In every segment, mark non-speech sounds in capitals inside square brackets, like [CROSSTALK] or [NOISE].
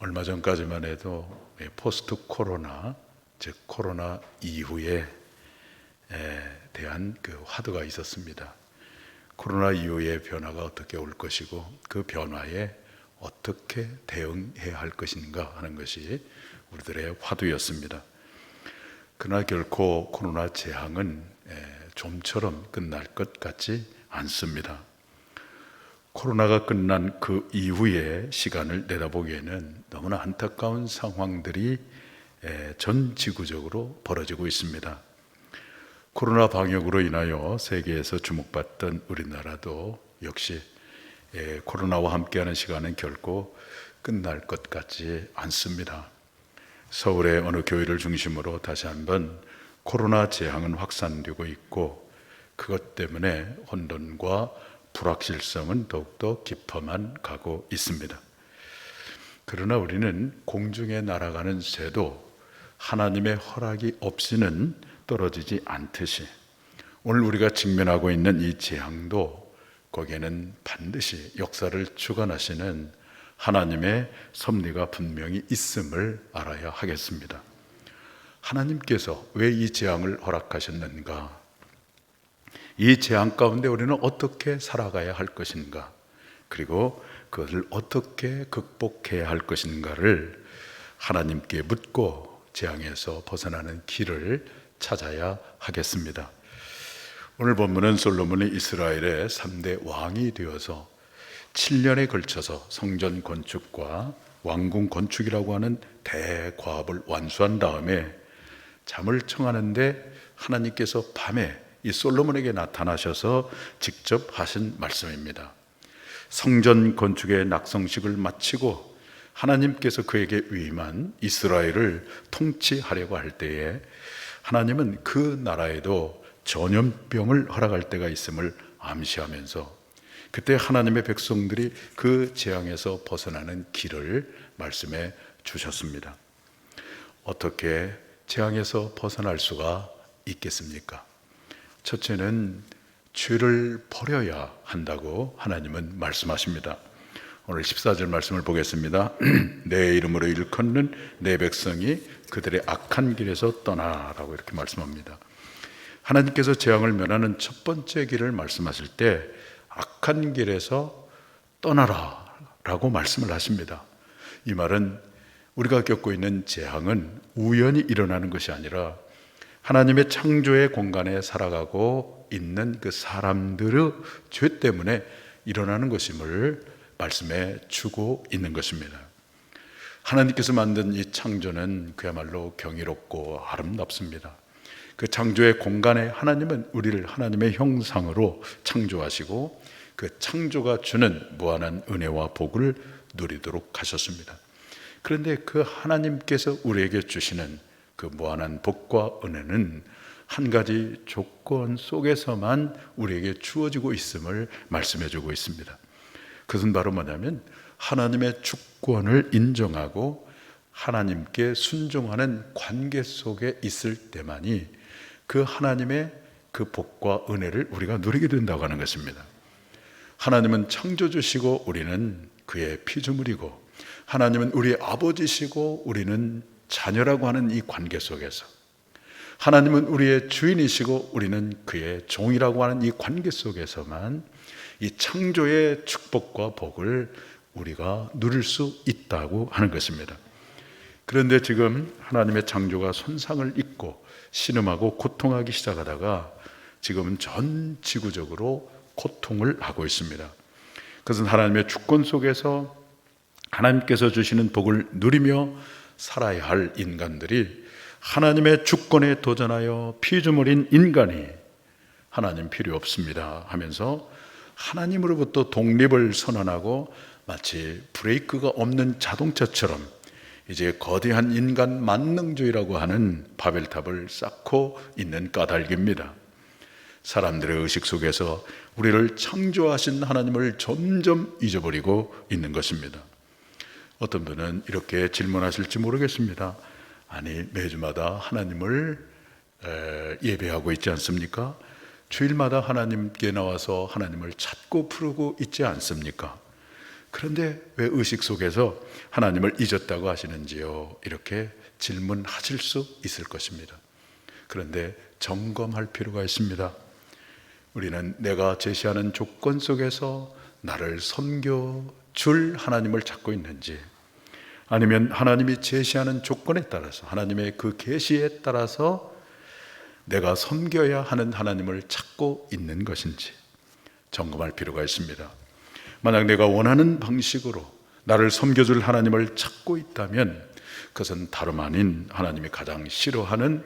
얼마 전까지만 해도 예, 포스트 코로나, 즉 코로나 이후에 에 대한 그 화두가 있었습니다. 코로나 이후의 변화가 어떻게 올 것이고 그 변화에 어떻게 대응해야 할 것인가 하는 것이 우리들의 화두였습니다. 그러나 결코 코로나 재앙은 에, 좀처럼 끝날 것 같지 않습니다. 코로나가 끝난 그 이후의 시간을 내다보기에는 너무나 안타까운 상황들이 에, 전 지구적으로 벌어지고 있습니다. 코로나 방역으로 인하여 세계에서 주목받던 우리나라도 역시 에, 코로나와 함께하는 시간은 결코 끝날 것 같지 않습니다. 서울의 어느 교회를 중심으로 다시 한번 코로나 재앙은 확산되고 있고 그것 때문에 혼돈과 불확실성은 더욱더 깊어만 가고 있습니다. 그러나 우리는 공중에 날아가는 새도 하나님의 허락이 없이는 떨어지지 않듯이 오늘 우리가 직면하고 있는 이 재앙도 거기에는 반드시 역사를 주관하시는 하나님의 섭리가 분명히 있음을 알아야 하겠습니다. 하나님께서 왜 이 재앙을 허락하셨는가? 이 재앙 가운데 우리는 어떻게 살아가야 할 것인가? 그리고 그것을 어떻게 극복해야 할 것인가를 하나님께 묻고 재앙에서 벗어나는 길을 찾아야 하겠습니다. 오늘 본문은 솔로몬이 이스라엘의 3대 왕이 되어서 7년에 걸쳐서 성전 건축과 왕궁 건축이라고 하는 대과업을 완수한 다음에 잠을 청하는데 하나님께서 밤에 이 솔로몬에게 나타나셔서 직접 하신 말씀입니다. 성전 건축의 낙성식을 마치고 하나님께서 그에게 위임한 이스라엘을 통치하려고 할 때에 하나님은 그 나라에도 전염병을 허락할 때가 있음을 암시하면서 그때 하나님의 백성들이 그 재앙에서 벗어나는 길을 말씀해 주셨습니다. 어떻게 재앙에서 벗어날 수가 있겠습니까? 첫째는 죄를 버려야 한다고 하나님은 말씀하십니다. 오늘 14절 말씀을 보겠습니다. [CLEARS THROAT] 내 이름으로 일컫는 내 백성이 그들의 악한 길에서 떠나라고 이렇게 말씀합니다. 하나님께서 재앙을 면하는 첫 번째 길을 말씀하실 때 악한 길에서 떠나라 라고 말씀을 하십니다. 이 말은 우리가 겪고 있는 재앙은 우연히 일어나는 것이 아니라 하나님의 창조의 공간에 살아가고 있는 그 사람들의 죄 때문에 일어나는 것임을 말씀해 주고 있는 것입니다. 하나님께서 만든 이 창조는 그야말로 경이롭고 아름답습니다. 그 창조의 공간에 하나님은 우리를 하나님의 형상으로 창조하시고 그 창조가 주는 무한한 은혜와 복을 누리도록 하셨습니다. 그런데 그 하나님께서 우리에게 주시는 그 무한한 복과 은혜는 한 가지 조건 속에서만 우리에게 주어지고 있음을 말씀해 주고 있습니다. 그것은 바로 뭐냐면 하나님의 주권을 인정하고 하나님께 순종하는 관계 속에 있을 때만이 그 하나님의 그 복과 은혜를 우리가 누리게 된다고 하는 것입니다. 하나님은 창조주시고 우리는 그의 피조물이고 하나님은 우리의 아버지시고 우리는 자녀라고 하는 이 관계 속에서 하나님은 우리의 주인이시고 우리는 그의 종이라고 하는 이 관계 속에서만 이 창조의 축복과 복을 우리가 누릴 수 있다고 하는 것입니다. 그런데 지금 하나님의 창조가 손상을 입고 신음하고 고통하기 시작하다가 지금은 전 지구적으로 고통을 하고 있습니다. 그것은 하나님의 주권 속에서 하나님께서 주시는 복을 누리며 살아야 할 인간들이 하나님의 주권에 도전하여 피조물인 인간이 하나님 필요 없습니다 하면서 하나님으로부터 독립을 선언하고 마치 브레이크가 없는 자동차처럼 이제 거대한 인간 만능주의라고 하는 바벨탑을 쌓고 있는 까닭입니다. 사람들의 의식 속에서 우리를 창조하신 하나님을 점점 잊어버리고 있는 것입니다. 어떤 분은 이렇게 질문하실지 모르겠습니다. 아니, 매주마다 하나님을 예배하고 있지 않습니까? 주일마다 하나님께 나와서 하나님을 찾고 부르고 있지 않습니까? 그런데 왜 의식 속에서 하나님을 잊었다고 하시는지요? 이렇게 질문하실 수 있을 것입니다. 그런데 점검할 필요가 있습니다. 우리는 내가 제시하는 조건 속에서 나를 섬겨 줄 하나님을 찾고 있는지, 아니면 하나님이 제시하는 조건에 따라서 하나님의 그 계시에 따라서 내가 섬겨야 하는 하나님을 찾고 있는 것인지 점검할 필요가 있습니다. 만약 내가 원하는 방식으로 나를 섬겨줄 하나님을 찾고 있다면 그것은 다름 아닌 하나님이 가장 싫어하는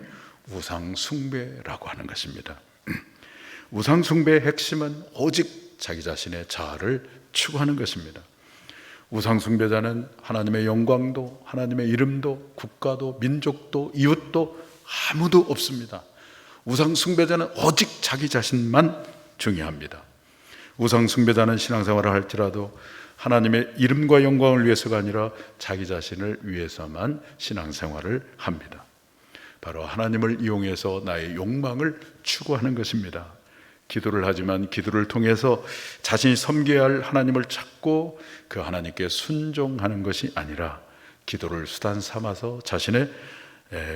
우상 숭배라고 하는 것입니다. [CLEARS THROAT] 우상 숭배의 핵심은 오직 자기 자신의 자아를 추구하는 것입니다. 우상 숭배자는 하나님의 영광도 하나님의 이름도 국가도 민족도 이웃도 아무도 없습니다. 우상 숭배자는 오직 자기 자신만 중요합니다. 우상 숭배자는 신앙생활을 할지라도 하나님의 이름과 영광을 위해서가 아니라 자기 자신을 위해서만 신앙생활을 합니다. 바로 하나님을 이용해서 나의 욕망을 추구하는 것입니다. 기도를 하지만 기도를 통해서 자신이 섬겨야 할 하나님을 찾고 그 하나님께 순종하는 것이 아니라 기도를 수단 삼아서 자신의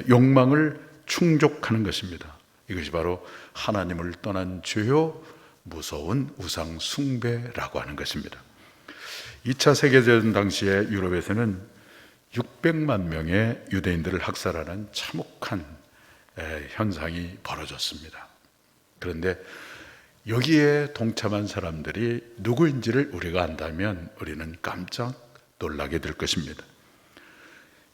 욕망을 충족하는 것입니다. 이것이 바로 하나님을 떠난 죄요 무서운 우상 숭배라고 하는 것입니다. 2차 세계대전 당시에 유럽에서는 600만 명의 유대인들을 학살하는 참혹한 현상이 벌어졌습니다. 그런데 여기에 동참한 사람들이 누구인지를 우리가 안다면 우리는 깜짝 놀라게 될 것입니다.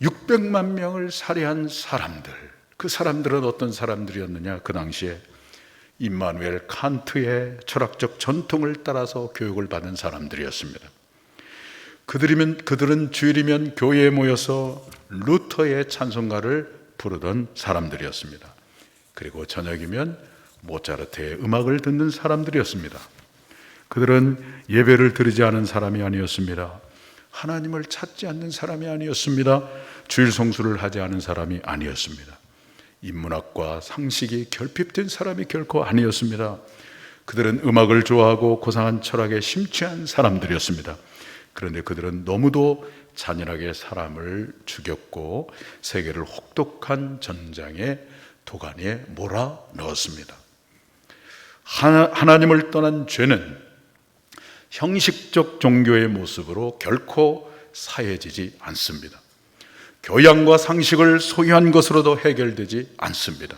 600만 명을 살해한 사람들, 그 사람들은 어떤 사람들이었느냐? 그 당시에 임마누엘 칸트의 철학적 전통을 따라서 교육을 받은 사람들이었습니다. 그들이면 그들은 주일이면 교회에 모여서 루터의 찬송가를 부르던 사람들이었습니다. 그리고 저녁이면 모차르트의 음악을 듣는 사람들이었습니다. 그들은 예배를 드리지 않은 사람이 아니었습니다. 하나님을 찾지 않는 사람이 아니었습니다. 주일 성수를 하지 않은 사람이 아니었습니다. 인문학과 상식이 결핍된 사람이 결코 아니었습니다. 그들은 음악을 좋아하고 고상한 철학에 심취한 사람들이었습니다. 그런데 그들은 너무도 잔인하게 사람을 죽였고 세계를 혹독한 전장의 도가니에 몰아 넣었습니다. 하나 님을 떠난 죄는 형식적 종교의 모습으로 결코 사해지지 않습니다. 교양과 상식을 소유한 것으로도 해결되지 않습니다.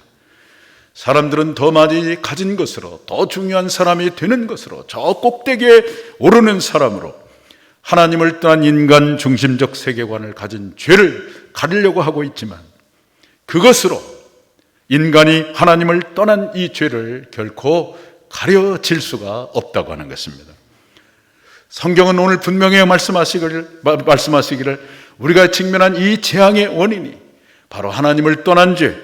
사람들은 더 많이 가진 것으로, 더 중요한 사람이 되는 것으로, 저 꼭대기에 오르는 사람으로 하나님을 떠난 인간 중심적 세계관을 가진 죄를 가리려고 하고 있지만 그것으로 인간이 하나님을 떠난 이 죄를 결코 가려질 수가 없다고 하는 것입니다. 성경은 오늘 분명히 말씀하시기를, 말씀하시기를 우리가 직면한 이 재앙의 원인이 바로 하나님을 떠난 죄,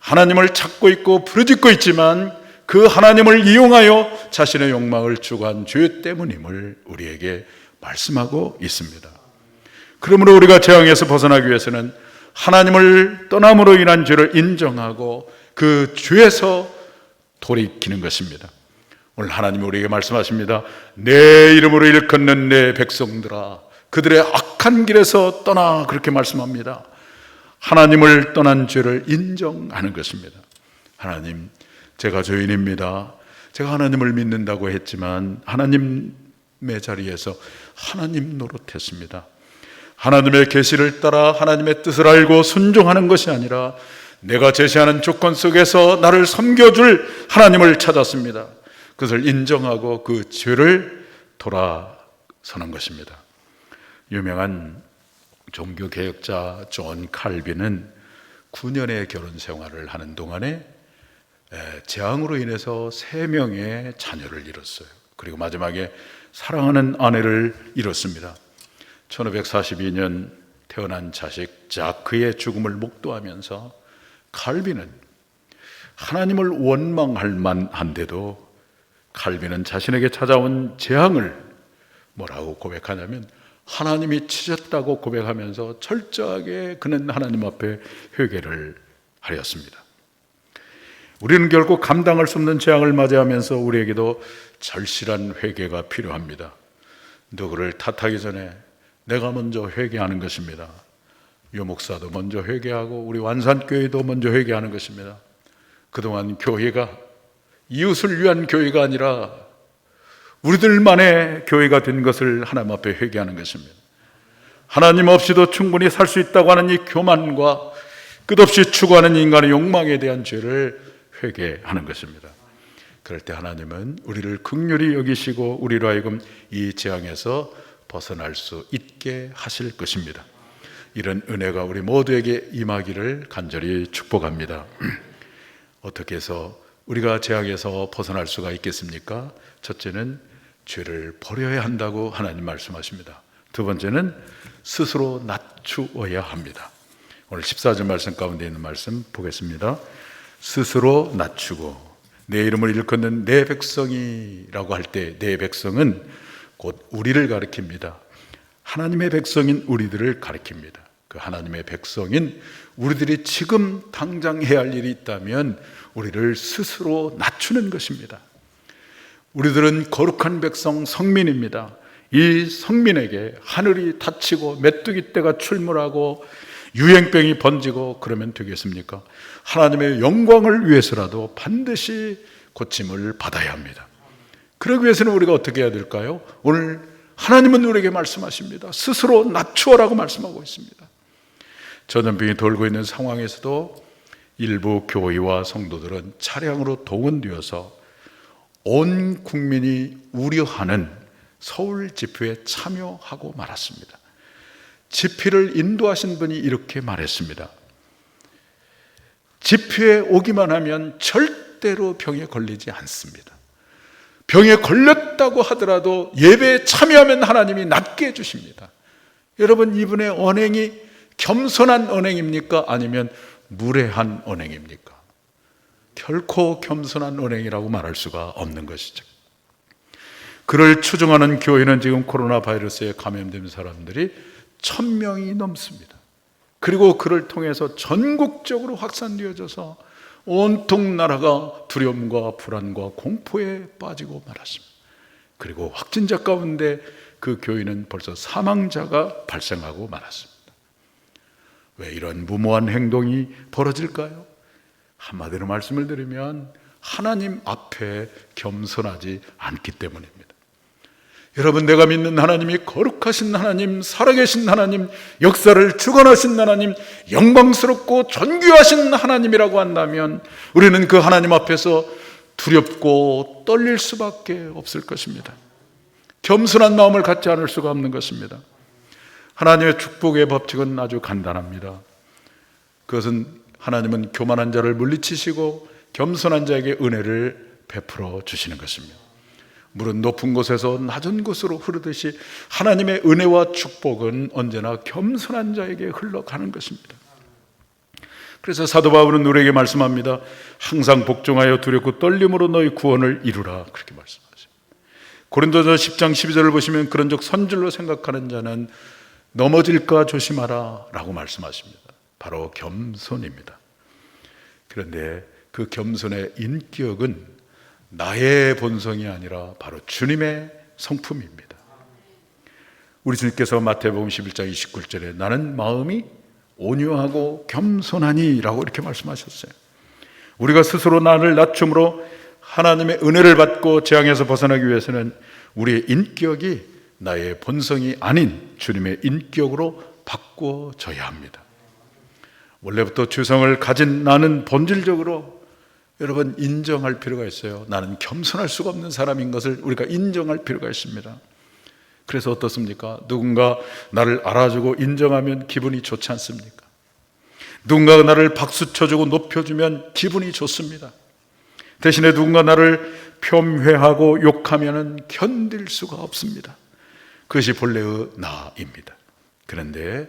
하나님을 찾고 있고 부르짖고 있지만 그 하나님을 이용하여 자신의 욕망을 추구한 죄 때문임을 우리에게 말씀하고 있습니다. 그러므로 우리가 재앙에서 벗어나기 위해서는 하나님을 떠남으로 인한 죄를 인정하고 그 죄에서 돌이키는 것입니다. 오늘 하나님이 우리에게 말씀하십니다. 내 이름으로 일컫는 내 백성들아, 그들의 악한 길에서 떠나 그렇게 말씀합니다. 하나님을 떠난 죄를 인정하는 것입니다. 하나님, 제가 죄인입니다. 제가 하나님을 믿는다고 했지만 하나님 의 자리에서 하나님 노릇했습니다. 하나님의 계시를 따라 하나님의 뜻을 알고 순종하는 것이 아니라 내가 제시하는 조건 속에서 나를 섬겨줄 하나님을 찾았습니다. 그것을 인정하고 그 죄를 돌아서는 것입니다. 유명한 종교 개혁자 존 칼빈은 9년의 결혼 생활을 하는 동안에 재앙으로 인해서 3명의 자녀를 잃었어요. 그리고 마지막에 사랑하는 아내를 잃었습니다. 1542년 태어난 자식 자크의 죽음을 목도하면서 칼빈은 하나님을 원망할 만한데도 칼빈은 자신에게 찾아온 재앙을 뭐라고 고백하냐면 하나님이 치셨다고 고백하면서 철저하게 그는 하나님 앞에 회개를 하였습니다. 우리는 결국 감당할 수 없는 재앙을 맞이하면서 우리에게도 절실한 회개가 필요합니다. 누구를 탓하기 전에 내가 먼저 회개하는 것입니다. 유 목사도 먼저 회개하고 우리 완산교회도 먼저 회개하는 것입니다. 그동안 교회가 이웃을 위한 교회가 아니라 우리들만의 교회가 된 것을 하나님 앞에 회개하는 것입니다. 하나님 없이도 충분히 살 수 있다고 하는 이 교만과 끝없이 추구하는 인간의 욕망에 대한 죄를 회개하는 것입니다. 그럴 때 하나님은 우리를 극률히 여기시고 우리로 하여금 이 재앙에서 벗어날 수 있게 하실 것입니다. 이런 은혜가 우리 모두에게 임하기를 간절히 축복합니다. [CLEARS THROAT] 어떻게 해서 우리가 재앙에서 벗어날 수가 있겠습니까? 첫째는 죄를 버려야 한다고 하나님 말씀하십니다. 두 번째는 스스로 낮추어야 합니다. 오늘 14절 말씀 가운데 있는 말씀 보겠습니다. 스스로 낮추고 내 이름을 일컫는 내 백성이라고 할 때 내 백성은 곧 우리를 가리킵니다. 하나님의 백성인 우리들을 가리킵니다. 그 하나님의 백성인 우리들이 지금 당장 해야 할 일이 있다면 우리를 스스로 낮추는 것입니다. 우리들은 거룩한 백성 성민입니다. 이 성민에게 하늘이 닫히고 메뚜기 떼가 출몰하고 유행병이 번지고 그러면 되겠습니까? 하나님의 영광을 위해서라도 반드시 고침을 받아야 합니다. 그러기 위해서는 우리가 어떻게 해야 될까요? 오늘 하나님은 우리에게 말씀하십니다. 스스로 낮추어라고 말씀하고 있습니다. 전염병이 돌고 있는 상황에서도 일부 교회와 성도들은 차량으로 동원되어서 온 국민이 우려하는 서울 집회에 참여하고 말았습니다. 집회를 인도하신 분이 이렇게 말했습니다. 집회에 오기만 하면 절대로 병에 걸리지 않습니다. 병에 걸렸다고 하더라도 예배에 참여하면 하나님이 낫게 해주십니다. 여러분, 이분의 언행이 겸손한 언행입니까? 아니면 무례한 언행입니까? 결코 겸손한 언행이라고 말할 수가 없는 것이죠. 그를 추종하는 교회는 지금 코로나 바이러스에 감염된 사람들이 천 명이 넘습니다. 그리고 그를 통해서 전국적으로 확산되어져서 온통 나라가 두려움과 불안과 공포에 빠지고 말았습니다. 그리고 확진자 가운데 그 교인은 벌써 사망자가 발생하고 말았습니다. 왜 이런 무모한 행동이 벌어질까요? 한마디로 말씀을 드리면 하나님 앞에 겸손하지 않기 때문입니다. 여러분, 내가 믿는 하나님이 거룩하신 하나님, 살아계신 하나님, 역사를 주관하신 하나님, 영광스럽고 존귀하신 하나님이라고 한다면 우리는 그 하나님 앞에서 두렵고 떨릴 수밖에 없을 것입니다. 겸손한 마음을 갖지 않을 수가 없는 것입니다. 하나님의 축복의 법칙은 아주 간단합니다. 그것은 하나님은 교만한 자를 물리치시고 겸손한 자에게 은혜를 베풀어 주시는 것입니다. 물은 높은 곳에서 낮은 곳으로 흐르듯이 하나님의 은혜와 축복은 언제나 겸손한 자에게 흘러가는 것입니다. 그래서 사도 바울은 우리에게 말씀합니다. 항상 복종하여 두렵고 떨림으로 너희 구원을 이루라. 그렇게 말씀하십니다. 고린도서 10장 12절을 보시면 그런적 선줄로 생각하는 자는 넘어질까 조심하라 라고 말씀하십니다. 바로 겸손입니다. 그런데 그 겸손의 인격은 나의 본성이 아니라 바로 주님의 성품입니다. 우리 주님께서 마태복음 11장 29절에 나는 마음이 온유하고 겸손하니라고 이렇게 말씀하셨어요. 우리가 스스로 나를 낮춤으로 하나님의 은혜를 받고 재앙에서 벗어나기 위해서는 우리의 인격이 나의 본성이 아닌 주님의 인격으로 바꿔져야 합니다. 원래부터 주성을 가진 나는 본질적으로 여러분 인정할 필요가 있어요. 나는 겸손할 수가 없는 사람인 것을 우리가 인정할 필요가 있습니다. 그래서 어떻습니까? 누군가 나를 알아주고 인정하면 기분이 좋지 않습니까? 누군가 나를 박수 쳐주고 높여주면 기분이 좋습니다. 대신에 누군가 나를 폄훼하고 욕하면 견딜 수가 없습니다. 그것이 본래의 나입니다. 그런데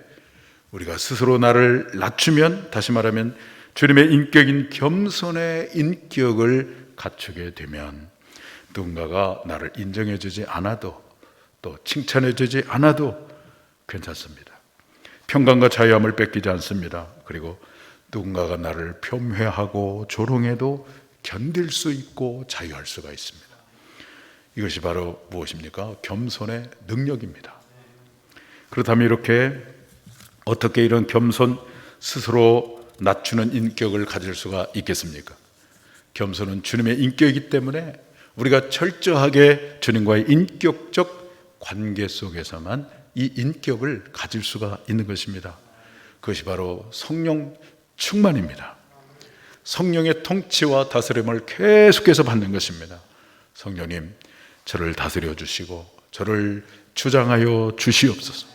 우리가 스스로 나를 낮추면 다시 말하면 주님의 인격인 겸손의 인격을 갖추게 되면 누군가가 나를 인정해 주지 않아도 또 칭찬해 주지 않아도 괜찮습니다. 평강과 자유함을 뺏기지 않습니다. 그리고 누군가가 나를 폄훼하고 조롱해도 견딜 수 있고 자유할 수가 있습니다. 이것이 바로 무엇입니까? 겸손의 능력입니다. 그렇다면 이렇게 어떻게 이런 겸손 스스로 낮추는 인격을 가질 수가 있겠습니까? 겸손은 주님의 인격이기 때문에 우리가 철저하게 주님과의 인격적 관계 속에서만 이 인격을 가질 수가 있는 것입니다. 그것이 바로 성령 충만입니다. 성령의 통치와 다스림을 계속해서 받는 것입니다. 성령님, 저를 다스려 주시고 저를 주장하여 주시옵소서.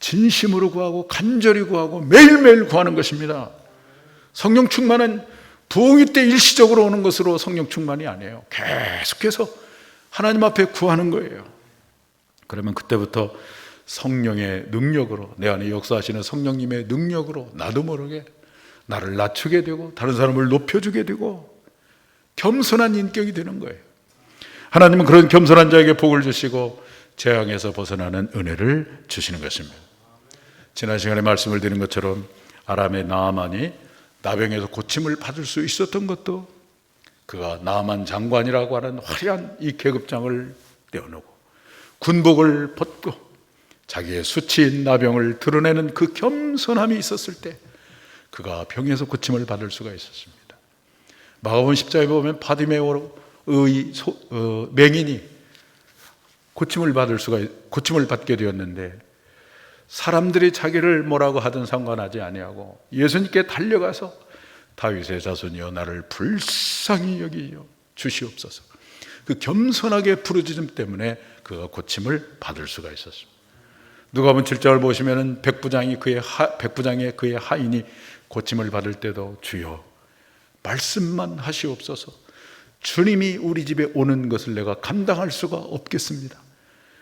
진심으로 구하고 간절히 구하고 매일매일 구하는 것입니다. 성령 충만은 부흥이 때 일시적으로 오는 것으로 성령 충만이 아니에요. 계속해서 하나님 앞에 구하는 거예요. 그러면 그때부터 성령의 능력으로 내 안에 역사하시는 성령님의 능력으로 나도 모르게 나를 낮추게 되고 다른 사람을 높여주게 되고 겸손한 인격이 되는 거예요. 하나님은 그런 겸손한 자에게 복을 주시고 재앙에서 벗어나는 은혜를 주시는 것입니다. 지난 시간에 말씀을 드린 것처럼 아람의 나아만이 나병에서 고침을 받을 수 있었던 것도 그가 나아만 장관이라고 하는 화려한 이 계급장을 떼어놓고 군복을 벗고 자기의 수치인 나병을 드러내는 그 겸손함이 있었을 때 그가 병에서 고침을 받을 수가 있었습니다. 마가복음 10장에 보면 바디메오 의 소- 어, 맹인이 고침을 받을 수가 고침을 받게 되었는데 사람들이 자기를 뭐라고 하든 상관하지 아니하고 예수님께 달려가서 다윗의 자손이여 나를 불쌍히 여기여 주시옵소서. 그 겸손하게 부르짖음 때문에 그가 고침을 받을 수가 있었습니다. 누가복음 7장을 보시면은 백부장이 그의 하, 백부장의 그의 하인이 고침을 받을 때도 주여 말씀만 하시옵소서. 주님이 우리 집에 오는 것을 내가 감당할 수가 없겠습니다.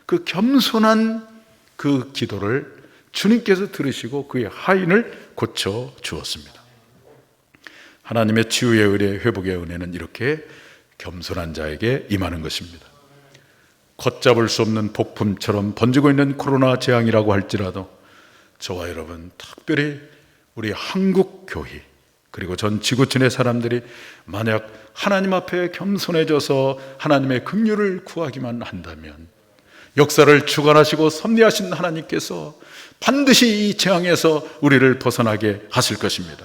그 겸손한 그 기도를 주님께서 들으시고 그의 하인을 고쳐 주었습니다. 하나님의 치유의 은혜, 회복의 은혜는 이렇게 겸손한 자에게 임하는 것입니다. 걷잡을 수 없는 폭풍처럼 번지고 있는 코로나 재앙이라고 할지라도 저와 여러분 특별히 우리 한국 교회 그리고 전 지구촌의 사람들이 만약 하나님 앞에 겸손해져서 하나님의 긍휼을 구하기만 한다면 역사를 주관하시고 섭리하신 하나님께서 반드시 이 재앙에서 우리를 벗어나게 하실 것입니다.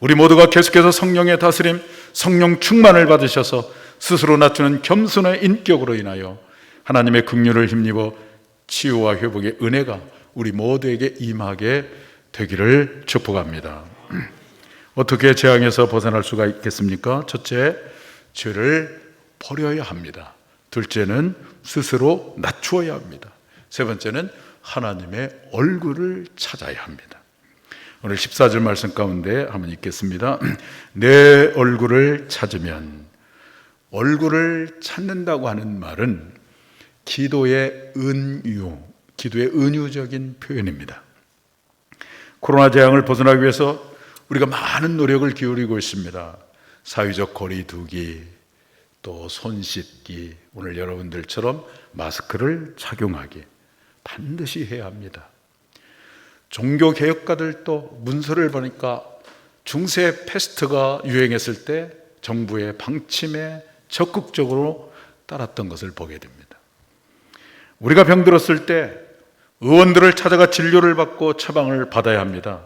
우리 모두가 계속해서 성령의 다스림, 성령 충만을 받으셔서 스스로 낮추는 겸손의 인격으로 인하여 하나님의 긍휼을 힘입어 치유와 회복의 은혜가 우리 모두에게 임하게 되기를 축복합니다. 어떻게 재앙에서 벗어날 수가 있겠습니까? 첫째, 죄를 버려야 합니다. 둘째는 스스로 낮추어야 합니다. 세 번째는 하나님의 얼굴을 찾아야 합니다. 오늘 14절 말씀 가운데 한번 읽겠습니다. [CLEARS THROAT] 내 얼굴을 찾으면 얼굴을 찾는다고 하는 말은 기도의 은유, 기도의 은유적인 표현입니다. 코로나 재앙을 벗어나기 위해서 우리가 많은 노력을 기울이고 있습니다. 사회적 거리두기, 또 손 씻기, 오늘 여러분들처럼 마스크를 착용하기 반드시 해야 합니다. 종교 개혁가들도 문서를 보니까 중세 패스트가 유행했을 때 정부의 방침에 적극적으로 따랐던 것을 보게 됩니다. 우리가 병들었을 때 의원들을 찾아가 진료를 받고 처방을 받아야 합니다.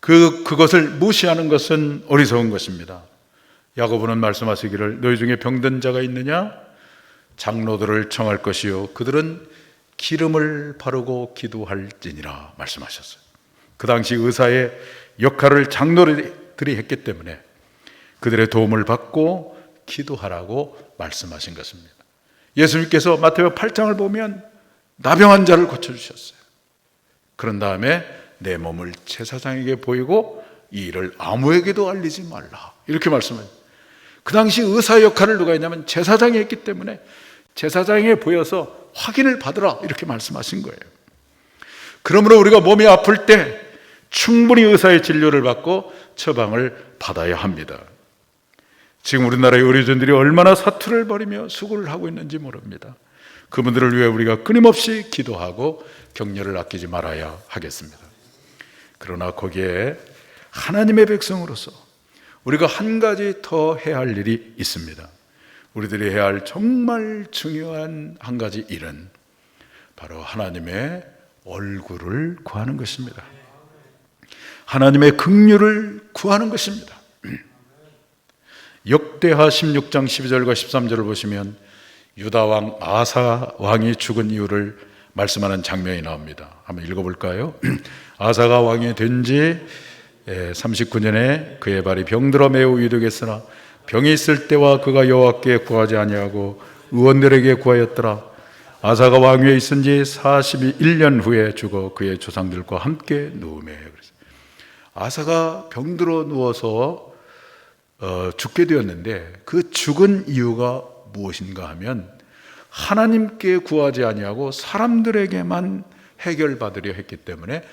그, 그것을 무시하는 것은 어리석은 것입니다. 야고보는 말씀하시기를 너희 중에 병든 자가 있느냐? 장로들을 청할 것이요. 그들은 기름을 바르고 기도할지니라 말씀하셨어요. 그 당시 의사의 역할을 장로들이 했기 때문에 그들의 도움을 받고 기도하라고 말씀하신 것입니다. 예수님께서 마태복 8장을 보면 나병한 자를 고쳐주셨어요. 그런 다음에 내 몸을 제사장에게 보이고 이 일을 아무에게도 알리지 말라. 이렇게 말씀해요. 그 당시 의사 역할을 누가 했냐면 제사장이 했기 때문에 제사장에 보여서 확인을 받으라. 이렇게 말씀하신 거예요. 그러므로 우리가 몸이 아플 때 충분히 의사의 진료를 받고 처방을 받아야 합니다. 지금 우리나라의 의료진들이 얼마나 사투를 벌이며 수고를 하고 있는지 모릅니다. 그분들을 위해 우리가 끊임없이 기도하고 격려를 아끼지 말아야 하겠습니다. 그러나 거기에 하나님의 백성으로서 우리가 한 가지 더 해야 할 일이 있습니다. 우리들이 해야 할 정말 중요한 한 가지 일은 바로 하나님의 얼굴을 구하는 것입니다. 하나님의 긍휼을 구하는 것입니다. 역대하 16장 12절과 13절을 보시면 유다 왕 아사 왕이 죽은 이유를 말씀하는 장면이 나옵니다. 한번 읽어볼까요? [CLEARS THROAT] 아사가 왕이 된 지 39년에 그의 발이 병들어 매우 위독했으나 병이 있을 때와 그가 여호와께 구하지 아니하고 의원들에게 구하였더라. 아사가 왕위에 있은 지 41년 후에 죽어 그의 조상들과 함께 누우매. 아사가 병들어 누워서 어, 죽게 되었는데 그 죽은 이유가 무엇인가 하면 하나님께 구하지 아니하고 사람들에게만 해결받으려 했기 때문에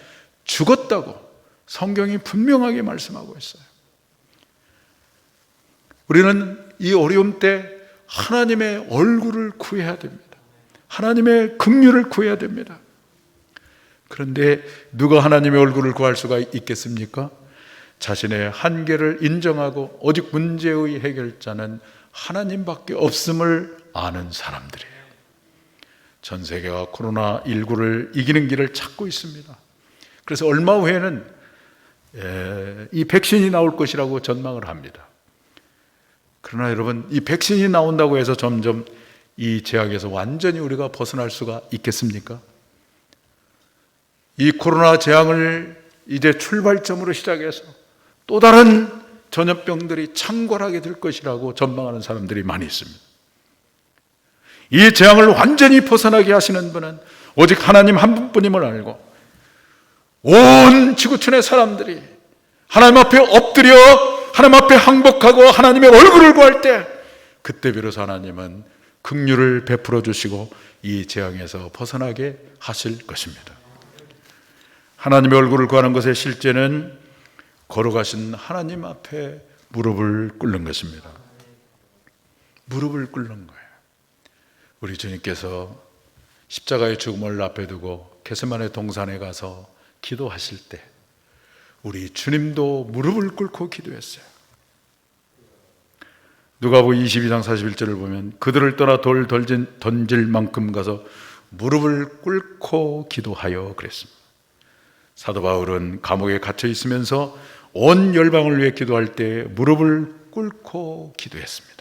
죽었다고 성경이 분명하게 말씀하고 있어요. 우리는 이 어려움 때 하나님의 얼굴을 구해야 됩니다. 하나님의 긍휼을 구해야 됩니다. 그런데 누가 하나님의 얼굴을 구할 수가 있겠습니까? 자신의 한계를 인정하고 오직 문제의 해결자는 하나님밖에 없음을 아는 사람들이에요. 전 세계가 코로나19를 이기는 길을 찾고 있습니다. 그래서 얼마 후에는 이 백신이 나올 것이라고 전망을 합니다. 그러나 여러분, 이 백신이 나온다고 해서 점점 이 제약에서 완전히 우리가 벗어날 수가 있겠습니까? 이 코로나 재앙을 이제 출발점으로 시작해서 또 다른 전염병들이 창궐하게 될 것이라고 전망하는 사람들이 많이 있습니다. 이 재앙을 완전히 벗어나게 하시는 분은 오직 하나님 한 분뿐임을 알고 온 지구촌의 사람들이 하나님 앞에 엎드려 하나님 앞에 항복하고 하나님의 얼굴을 구할 때 그때 비로소 하나님은 긍휼을 베풀어 주시고 이 재앙에서 벗어나게 하실 것입니다. 하나님의 얼굴을 구하는 것의 실제는 걸어가신 하나님 앞에 무릎을 꿇는 것입니다. 무릎을 꿇는 거예요. 우리 주님께서 십자가의 죽음을 앞에 두고 게세만의 동산에 가서 기도하실 때 우리 주님도 무릎을 꿇고 기도했어요. 누가복 22장 41절을 보면 그들을 떠나 돌 던질 만큼 가서 무릎을 꿇고 기도하여 그랬습니다. 사도 바울은 감옥에 갇혀 있으면서 온 열방을 위해 기도할 때 무릎을 꿇고 기도했습니다.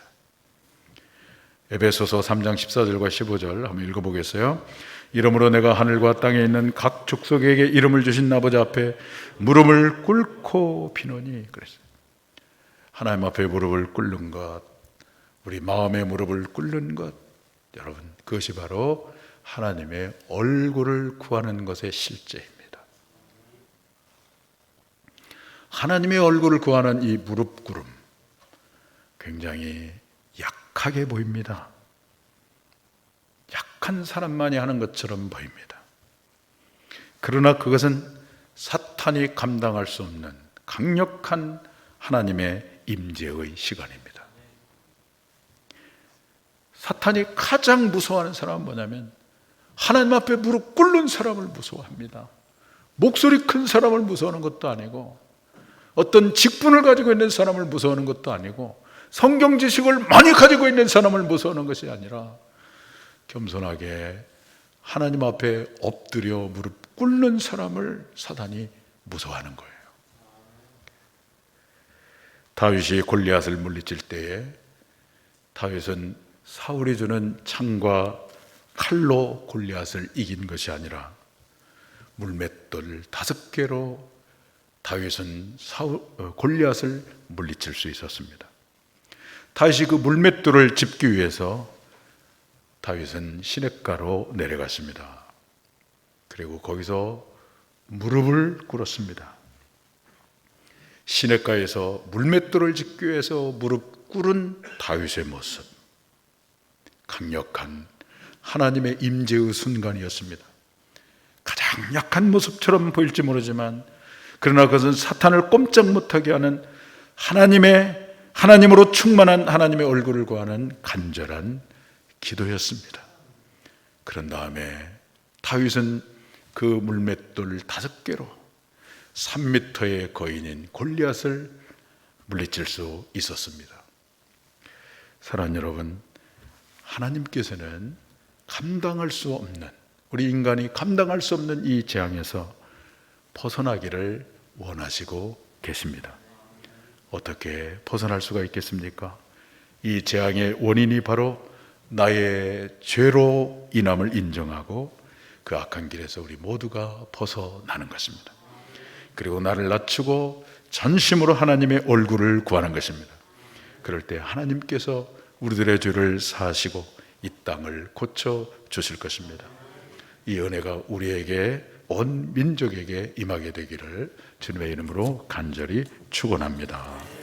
에베소서 3장 14절과 15절 한번 읽어보겠어요. 이러므로 내가 하늘과 땅에 있는 각 족속에게 이름을 주신 아버지 앞에 무릎을 꿇고 비노니 그랬어요. 하나님 앞에 무릎을 꿇는 것, 우리 마음의 무릎을 꿇는 것, 여러분 그것이 바로 하나님의 얼굴을 구하는 것의 실제입니다. 하나님의 얼굴을 구하는 이 무릎 꿇음 굉장히 약하게 보입니다. 약한 사람만이 하는 것처럼 보입니다. 그러나 그것은 사탄이 감당할 수 없는 강력한 하나님의 임재의 시간입니다. 사탄이 가장 무서워하는 사람은 뭐냐면 하나님 앞에 무릎 꿇는 사람을 무서워합니다. 목소리 큰 사람을 무서워하는 것도 아니고 어떤 직분을 가지고 있는 사람을 무서워하는 것도 아니고 성경 지식을 많이 가지고 있는 사람을 무서워하는 것이 아니라 겸손하게 하나님 앞에 엎드려 무릎 꿇는 사람을 사단이 무서워하는 거예요. 다윗이 골리앗을 물리칠 때에 다윗은 사울이 주는 창과 칼로 골리앗을 이긴 것이 아니라 물맷돌 다섯 개로 다윗은 사울, 어, 골리앗을 물리칠 수 있었습니다. 다윗이 그 물맷돌을 짚기 위해서 다윗은 시냇가로 내려갔습니다. 그리고 거기서 무릎을 꿇었습니다. 시냇가에서 물맷돌을 짚기 위해서 무릎 꿇은 다윗의 모습. 강력한 하나님의 임재의 순간이었습니다. 가장 약한 모습처럼 보일지 모르지만 그러나 그것은 사탄을 꼼짝 못하게 하는 하나님의 하나님으로 충만한 하나님의 얼굴을 구하는 간절한 기도였습니다. 그런 다음에 다윗은 그 물맷돌 다섯 개로 3미터의 거인인 골리앗을 물리칠 수 있었습니다. 사랑하는 여러분, 하나님께서는 감당할 수 없는 우리 인간이 감당할 수 없는 이 재앙에서 벗어나기를 원하시고 계십니다. 어떻게 벗어날 수가 있겠습니까? 이 재앙의 원인이 바로 나의 죄로 인함을 인정하고 그 악한 길에서 우리 모두가 벗어나는 것입니다. 그리고 나를 낮추고 전심으로 하나님의 얼굴을 구하는 것입니다. 그럴 때 하나님께서 우리들의 죄를 사하시고 이 땅을 고쳐 주실 것입니다. 이 은혜가 우리에게 온 민족에게 임하게 되기를 주님의 이름으로 간절히 축원합니다.